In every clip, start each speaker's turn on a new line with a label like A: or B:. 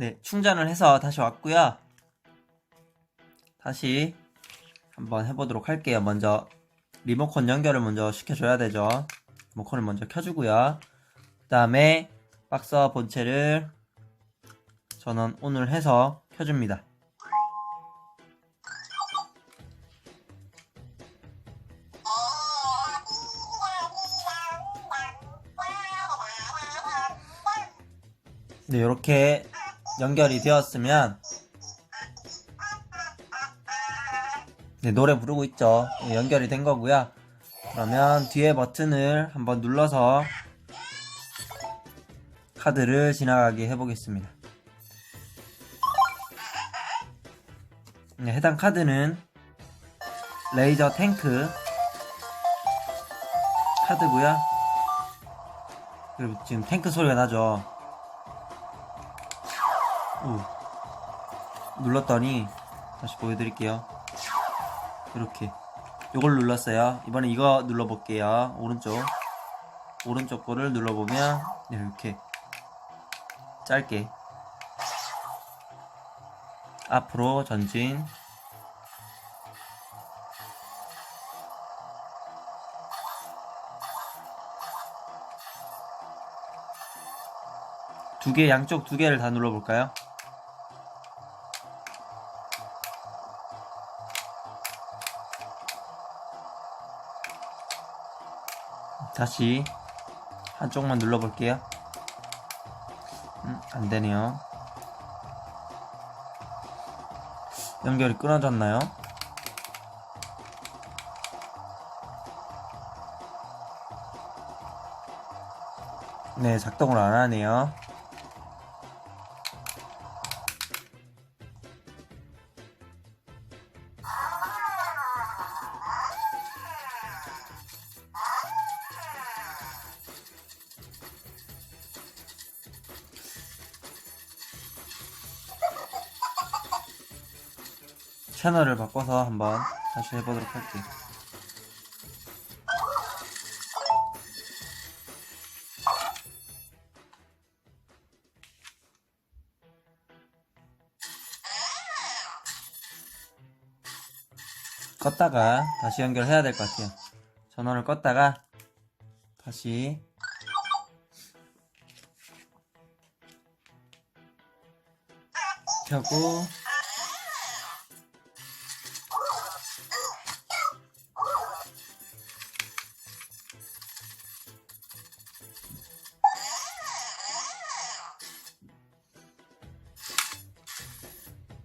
A: 네, 충전을 해서 다시 왔고요. 다시 한번 해보도록 할게요. 먼저 리모컨 연결을 먼저 시켜줘야 되죠. 리모컨을 먼저 켜주고요. 그 다음에 박서 본체를 전원 ON을 해서 켜줍니다. 네, 이렇게 연결이 되었으면 네, 노래 부르고 있죠. 네, 연결이 된 거고요. 그러면 뒤에 버튼을 한번 눌러서 카드를 지나가게 해보겠습니다. 네, 해당 카드는 레이저 탱크 카드고요. 그리고 지금 탱크 소리가 나죠. 오. 눌렀더니 다시 보여드릴게요. 이렇게 이걸 눌렀어요. 이번에 이거 눌러볼게요. 오른쪽 오른쪽 거를 눌러보면 네, 이렇게 짧게 앞으로 전진 두 개 양쪽 두 개를 다 눌러볼까요? 다시 한쪽만 눌러볼게요. 음, 안 되네요. 연결이 끊어졌나요? 네, 작동을 안 하네요. 채널을 바꿔서 한번 다시 해보도록 할게요. 껐다가 다시 연결해야 될 것 같아요. 전원을 껐다가 다시 켜고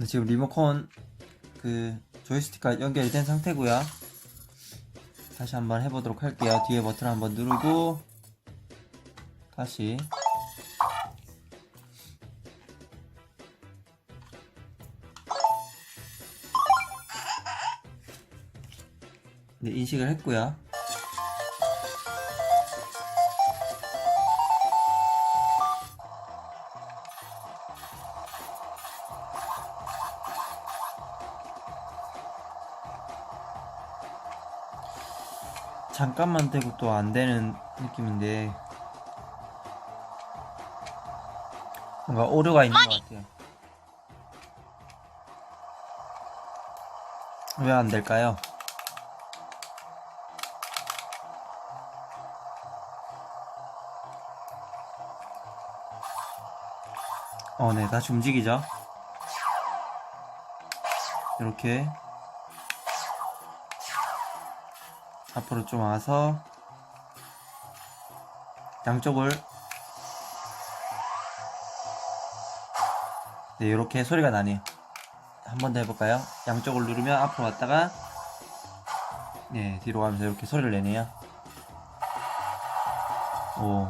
A: 네, 지금 리모컨 그 조이스틱과 연결이 된 상태고요. 다시 한번 해보도록 할게요. 뒤에 버튼 한번 누르고 다시 네, 인식을 했고요. 잠깐만 되고 또 안 되는 느낌인데 뭔가 오류가 있는 것 같아요. 왜 안 될까요? 어, 네, 다시 움직이죠. 이렇게 앞으로 좀 와서 양쪽을 네 이렇게 소리가 나네요 한 번 더 해볼까요? 양쪽을 누르면 앞으로 왔다가 네 뒤로 가면서 이렇게 소리를 내네요 오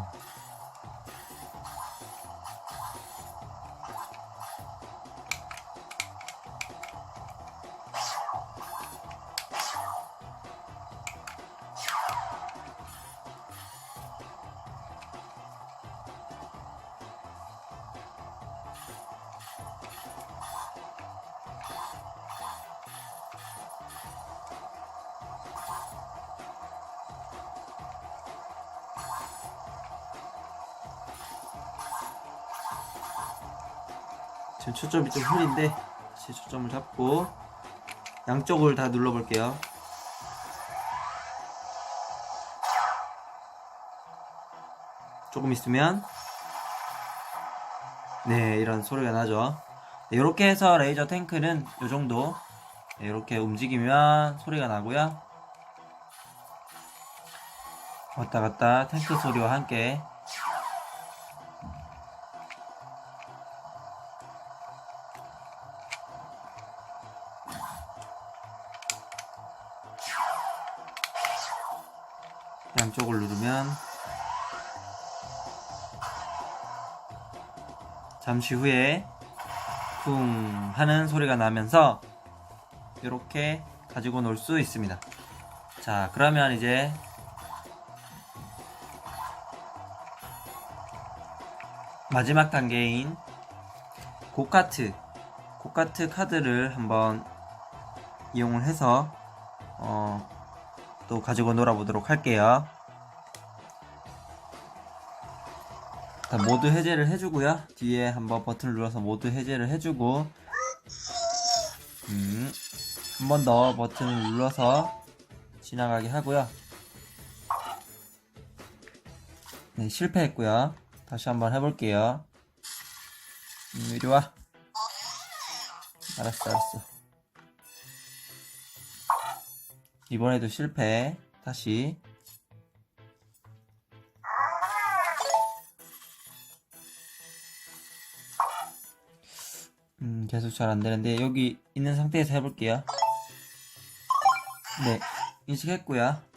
A: 지금 초점이 좀 흐린데 다시 초점을 잡고 양쪽을 다 눌러볼게요. 조금 있으면 네 이런 소리가 나죠. 이렇게 해서 레이저 탱크는 이 정도 이렇게 움직이면 소리가 나고요. 왔다 갔다 탱크 소리와 함께 양쪽을 누르면 잠시 후에 쿵 하는 소리가 나면서 이렇게 가지고 놀 수 있습니다. 자, 그러면 이제 마지막 단계인 고카트 고카트 카드를 한번 이용을 해서 어, 또 가지고 놀아보도록 할게요. 자, 모드 해제를 해주고요. 뒤에 한번 버튼을 눌러서 모드 해제를 해주고 음, 한 번 더 버튼을 눌러서 지나가게 하고요. 네, 실패했고요. 다시 한번 해볼게요. 음, 이리 와. 알았어, 알았어. 이번에도 실패. 다시. 음, 계속 잘 안 되는데, 여기 있는 상태에서 해볼게요. 네, 인식했고요.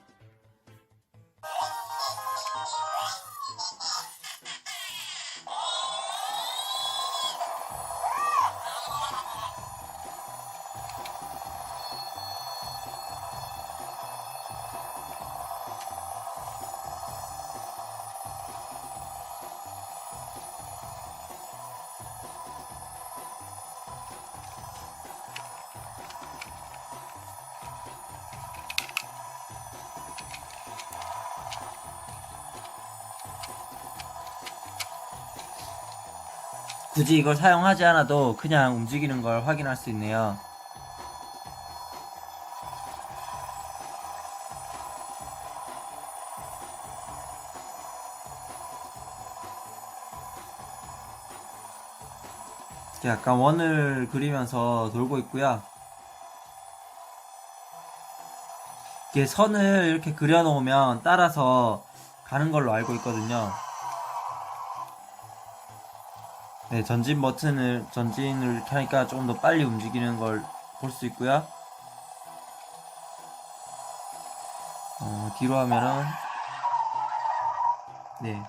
A: 굳이 이걸 사용하지 않아도 그냥 움직이는 걸 확인할 수 있네요. 약간 원을 그리면서 돌고 있고요. 이게 선을 이렇게 그려놓으면 따라서 가는 걸로 알고 있거든요. 네, 전진 버튼을 전진을 이렇게 하니까 조금 더 빨리 움직이는 걸 볼 수 있고요. 어, 뒤로 하면은 네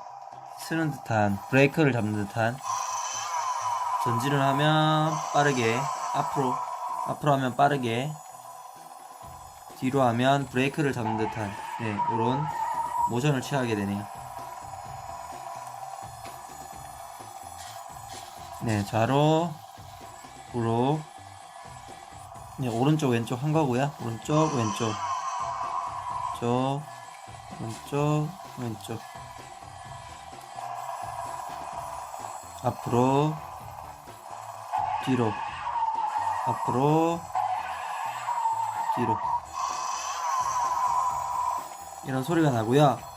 A: 쓰는 듯한 브레이크를 잡는 듯한 전진을 하면 빠르게 앞으로 앞으로 하면 빠르게 뒤로 하면 브레이크를 잡는 듯한 네 이런 모션을 취하게 되네요. 네, 좌로, 우로, 네, 오른쪽, 왼쪽 한 거고요. 오른쪽, 왼쪽, 쪽, 오른쪽, 왼쪽. 앞으로, 뒤로, 앞으로, 뒤로. 이런 소리가 나고요.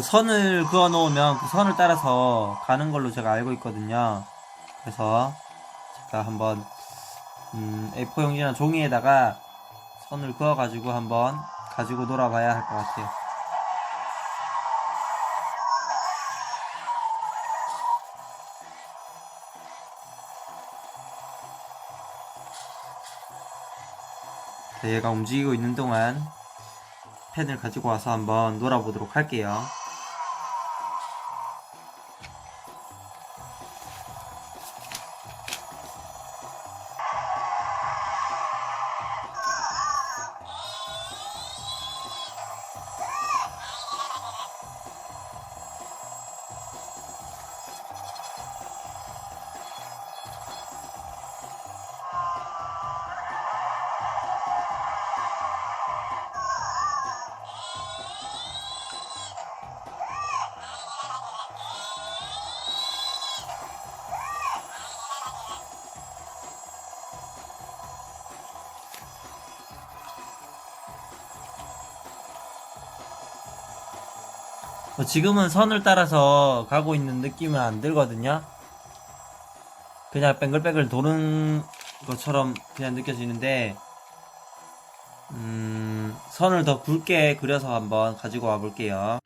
A: 이거 선을 그어 놓으면 그 선을 따라서 가는 걸로 제가 알고 있거든요. 그래서 제가 한번 음, A4 용지나 종이에다가 선을 그어 가지고 한번 가지고 놀아봐야 할 것 같아요. 네, 얘가 움직이고 있는 동안 펜을 가지고 와서 한번 놀아보도록 할게요. 지금은 선을 따라서 가고 있는 느낌은 안 들거든요. 그냥 뱅글뱅글 도는 것처럼 그냥 느껴지는데, 음, 선을 더 굵게 그려서 한번 가지고 와 볼게요.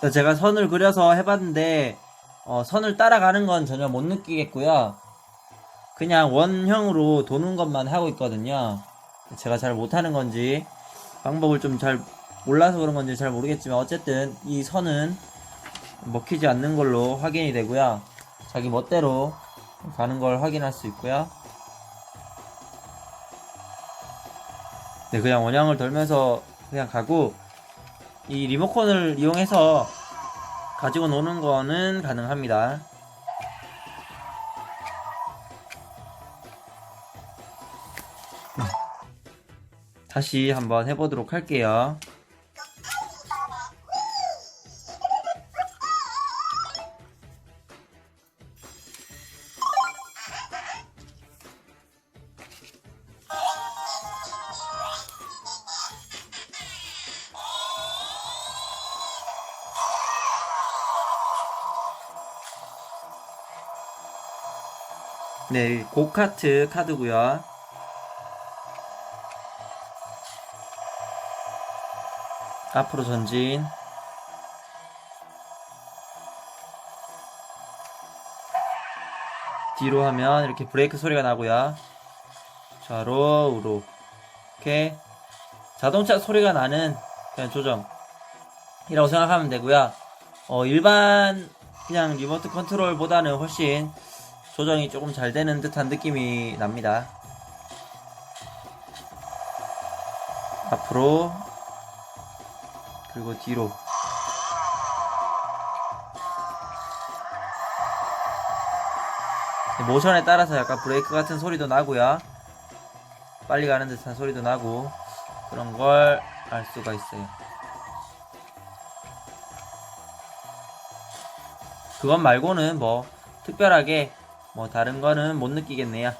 A: 그래서 제가 선을 그려서 해봤는데 어, 선을 따라가는 건 전혀 못 느끼겠고요. 그냥 원형으로 도는 것만 하고 있거든요. 제가 잘 못하는 건지 방법을 좀 잘 몰라서 그런 건지 잘 모르겠지만 어쨌든 이 선은 먹히지 않는 걸로 확인이 되고요. 자기 멋대로 가는 걸 확인할 수 있고요. 네, 그냥 원형을 돌면서 그냥 가고 이 리모컨을 이용해서 가지고 노는 거는 가능합니다. 다시 한번 해보도록 할게요. 네, 고카트 카드고요. 앞으로 전진. 뒤로 하면 이렇게 브레이크 소리가 나고요. 좌로 우로 이렇게 자동차 소리가 나는 그냥 조정이라고 생각하면 되고요. 어, 일반 그냥 리모트 컨트롤보다는 훨씬 조정이 조금 잘 되는 듯한 느낌이 납니다. 앞으로 그리고 뒤로 모션에 따라서 약간 브레이크 같은 소리도 나고요. 빨리 가는 듯한 소리도 나고 그런 걸 알 수가 있어요. 그것 말고는 뭐 특별하게 뭐 다른 거는 못 느끼겠네요. 네.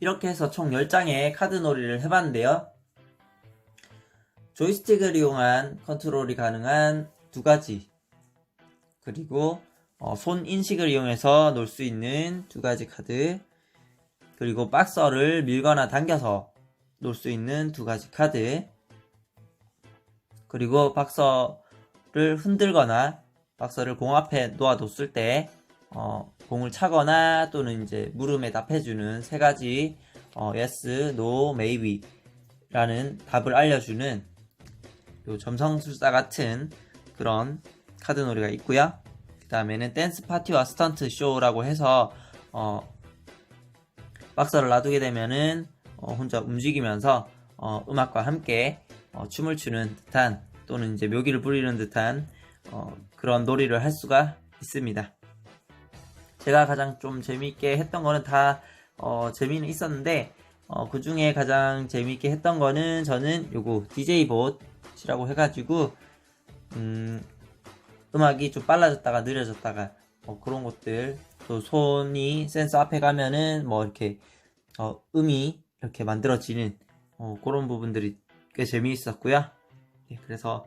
A: 이렇게 해서 총 10장의 카드 놀이를 해봤는데요. 조이스틱을 이용한 컨트롤이 가능한 두 가지 그리고 어, 손 인식을 이용해서 놀수 있는 두 가지 카드 그리고 박서를 밀거나 당겨서 놀수 있는 두 가지 카드 그리고 박서를 흔들거나 박서를 공 앞에 놓아뒀을 때 어, 공을 차거나 또는 이제 물음에 답해주는 세 가지 어, yes, no, maybe 라는 답을 알려주는 요 점성술사 같은 그런 카드 놀이가 있고요. 그 다음에는 댄스 파티와 스턴트 쇼라고 해서 어, 박스를 놔두게 되면은 어, 혼자 움직이면서 어, 음악과 함께 어, 춤을 추는 듯한 또는 이제 묘기를 부리는 듯한 어, 그런 놀이를 할 수가 있습니다. 제가 가장 좀 재미있게 했던 거는 다 어, 재미는 있었는데 어, 그 중에 가장 재미있게 했던 거는 저는 요거 DJ 봇이라고 해가지고 음, 음악이 좀 빨라졌다가 느려졌다가 뭐 그런 것들 또 손이 센서 앞에 가면은 뭐 이렇게 어, 음이 이렇게 만들어지는 어, 그런 부분들이 꽤 재미있었고요. 예, 그래서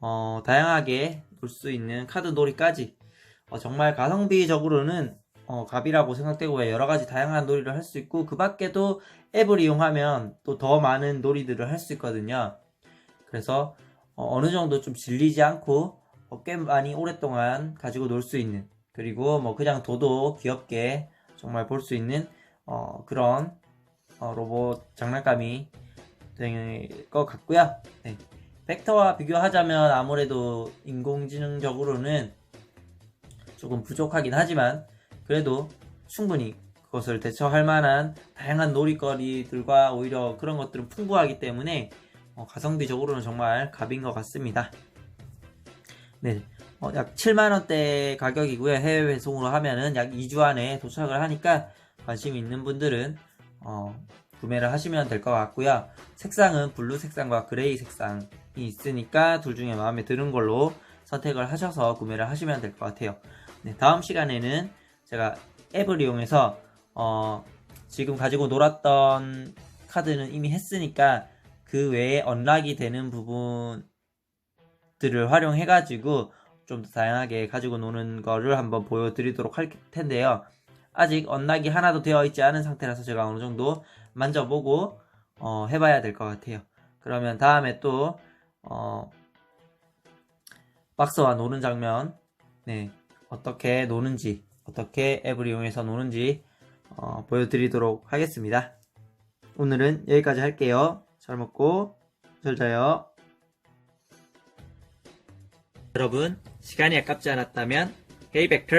A: 어, 다양하게 볼 수 있는 카드 놀이까지 어, 정말 가성비적으로는 어, 갑이라고 생각되고 여러 가지 다양한 놀이를 할 수 있고 그 밖에도 앱을 이용하면 또 더 많은 놀이들을 할 수 있거든요. 그래서 어, 느 정도 좀 질리지 않고 어, 꽤 많이 오랫동안 가지고 놀 수 있는 그리고 뭐 그냥 도도 귀엽게 정말 볼 수 있는 어, 그런 어, 로봇 장난감이 될 것 같고요. 네. 벡터와 비교하자면 아무래도 인공지능적으로는 조금 부족하긴 하지만 그래도 충분히 그것을 대처할 만한 다양한 놀이거리들과 오히려 그런 것들은 풍부하기 때문에 어, 가성비적으로는 정말 갑인 것 같습니다. 네, 어, 약 7만원대 가격이고요. 해외 배송으로 하면은 약 2주 안에 도착을 하니까 관심 있는 분들은 어, 구매를 하시면 될 것 같고요. 색상은 블루 색상과 그레이 색상이 있으니까 둘 중에 마음에 드는 걸로 선택을 하셔서 구매를 하시면 될 것 같아요. 네, 다음 시간에는 제가 앱을 이용해서 어, 지금 가지고 놀았던 카드는 이미 했으니까 그 외에 언락이 되는 부분 들을 활용해 가지고 좀더 다양하게 가지고 노는 거를 한번 보여드리도록 할 텐데요. 아직 언락이 하나도 되어 있지 않은 상태라서 제가 어느 정도 만져보고 어, 해봐야 될 것 같아요. 그러면 다음에 또 어, 박스와 노는 장면, 네 어떻게 노는지, 어떻게 앱을 이용해서 노는지 어, 보여드리도록 하겠습니다. 오늘은 여기까지 할게요. 잘 먹고 잘 자요. 여러분 시간이 아깝지 않았다면 헤이벡터